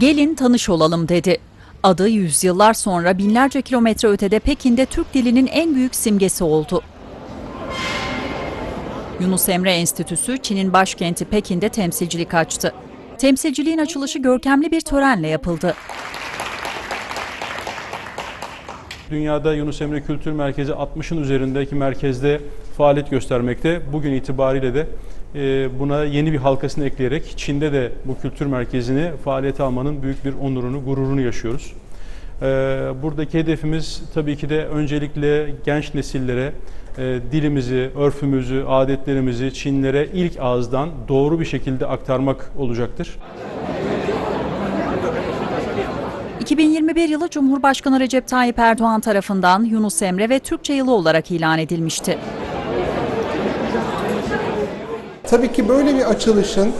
Gelin tanış olalım dedi. Adı yüzyıllar sonra binlerce kilometre ötede Pekin'de Türk dilinin en büyük simgesi oldu. Yunus Emre Enstitüsü Çin'in başkenti Pekin'de temsilcilik açtı. Temsilciliğin açılışı görkemli bir törenle yapıldı. Dünyada Yunus Emre Kültür Merkezi 60'ın üzerindeki merkezde faaliyet göstermekte. Bugün itibariyle de e, buna yeni bir halkasını ekleyerek Çin'de de bu kültür merkezini faaliyete almanın büyük bir onurunu, gururunu yaşıyoruz. E, Buradaki hedefimiz tabii ki de öncelikle genç nesillere e, dilimizi, örfümüzü, adetlerimizi Çinlere ilk ağızdan doğru bir şekilde aktarmak olacaktır. 2021 yılı Cumhurbaşkanı Recep Tayyip Erdoğan tarafından Yunus Emre ve Türkçe yılı olarak ilan edilmişti. Tabii ki böyle bir açılışın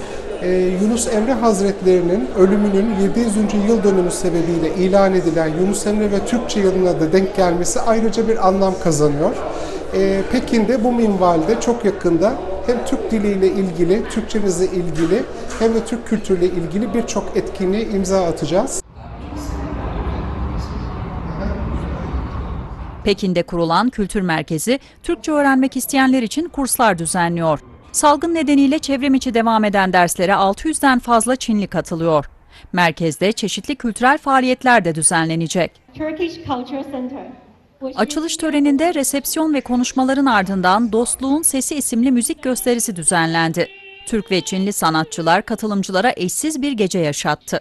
e, Yunus Emre Hazretlerinin ölümünün 700. yıl dönümü sebebiyle ilan edilen Yunus Emre ve Türkçe yılına da denk gelmesi ayrıca bir anlam kazanıyor. E, Pekin'de bu minvalde çok yakında hem Türk diliyle ilgili, Türkçemizle ilgili hem de Türk kültürüyle ilgili birçok etkinliğe imza atacağız. Pekin'de kurulan kültür merkezi Türkçe öğrenmek isteyenler için kurslar düzenliyor. Salgın nedeniyle çevrim içi devam eden derslere 600'den fazla Çinli katılıyor. Merkezde çeşitli kültürel faaliyetler de düzenlenecek. Açılış töreninde resepsiyon ve konuşmaların ardından Dostluğun Sesi isimli müzik gösterisi düzenlendi. Türk ve Çinli sanatçılar katılımcılara eşsiz bir gece yaşattı.